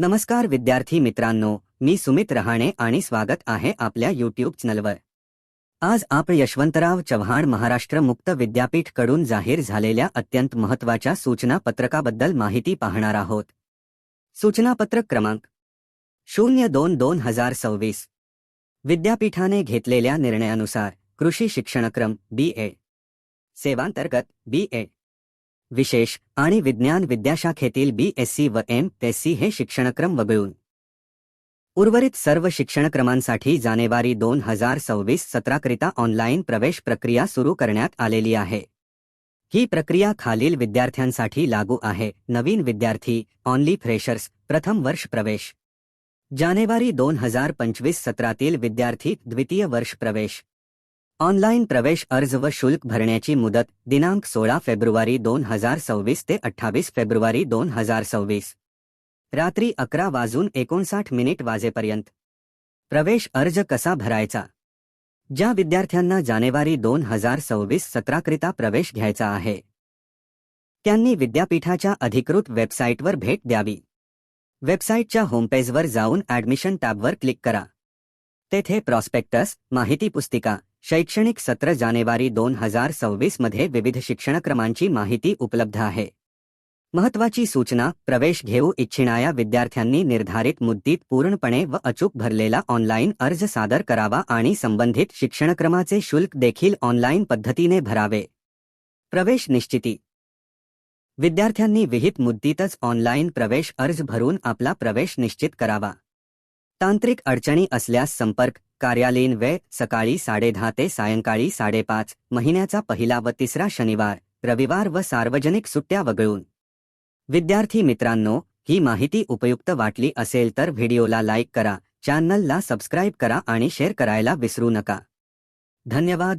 नमस्कार विद्यार्थी मित्रांनो मी सुमित रहाणे आणि स्वागत आहे आपल्या यूट्यूब चॅनलवर आज आपण यशवंतराव चव्हाण महाराष्ट्र मुक्त विद्यापीठकडून जाहीर झालेल्या अत्यंत महत्त्वाच्या सूचना पत्रकाबद्दल माहिती पाहणार आहोत. सूचनापत्रक क्रमांक शून्य दोन दोन हजार सव्वीस. विद्यापीठाने घेतलेल्या निर्णयानुसार कृषी शिक्षणक्रम बी ए सेवांतर्गत बी ए विशेष आणि विज्ञान विद्याशाखेतील बी एस सी व एम एस सी हे शिक्षणक्रम वगळून. उर्वरित सर्व शिक्षणक्रमांसाठी जानेवारी दोन हजार सव्वीस सतराकरिता ऑनलाईन प्रवेश प्रक्रिया सुरू करण्यात आलेली आहे. ही प्रक्रिया खालील विद्यार्थ्यांसाठी लागू आहे. नवीन विद्यार्थी ऑनली फ्रेशर्स प्रथम वर्ष प्रवेश. जानेवारी दोन हजार पंचवीस सत्रातील विद्यार्थी द्वितीय वर्ष प्रवेश. ऑनलाईन प्रवेश अर्ज व शुल्क भरण्याची मुदत दिनांक सोळा फेब्रुवारी दोन हजार सव्वीस ते अठ्ठावीस फेब्रुवारी दोन हजार सव्वीस. रात्री अकरा वाजून एकोणसाठ मिनिट वाजेपर्यंत. प्रवेश अर्ज कसा भरायचा? ज्या विद्यार्थ्यांना जानेवारी दोन हजार सव्वीस सत्राकरिता प्रवेश घ्यायचा आहे. त्यांनी विद्यापीठाच्या अधिकृत वेबसाईटवर भेट द्यावी. वेबसाईटच्या होमपेजवर जाऊन ॲडमिशन टॅबवर क्लिक करा. तेथे प्रॉस्पेक्टस माहिती पुस्तिका शैक्षणिक सत्र जानेवारी दोन हजार सव्वीसमध्ये विविध शिक्षणक्रमांची माहिती उपलब्ध आहे. महत्वाची सूचना प्रवेश घेऊ इच्छिणाऱ्या विद्यार्थ्यांनी निर्धारित मुद्दीत पूर्णपणे व अचूक भरलेला ऑनलाईन अर्ज सादर करावा आणि संबंधित शिक्षणक्रमाचे शुल्क देखील ऑनलाईन पद्धतीने भरावे. प्रवेश निश्चिती. विद्यार्थ्यांनी विहित मुद्दीतच ऑनलाईन प्रवेश अर्ज भरून आपला प्रवेश निश्चित करावा. तांत्रिक अडचणी असल्यास संपर्क कार्यालयीन वेळ सकाळी साडेदहा ते सायंकाळी साडेपाच महिन्याचा पहिला व तिसरा शनिवार रविवार व सार्वजनिक सुट्ट्या वगळून. विद्यार्थी मित्रांनो ही माहिती उपयुक्त वाटली असेल तर व्हिडिओला लाईक करा चॅनलला सबस्क्राईब करा आणि शेअर करायला विसरू नका. धन्यवाद.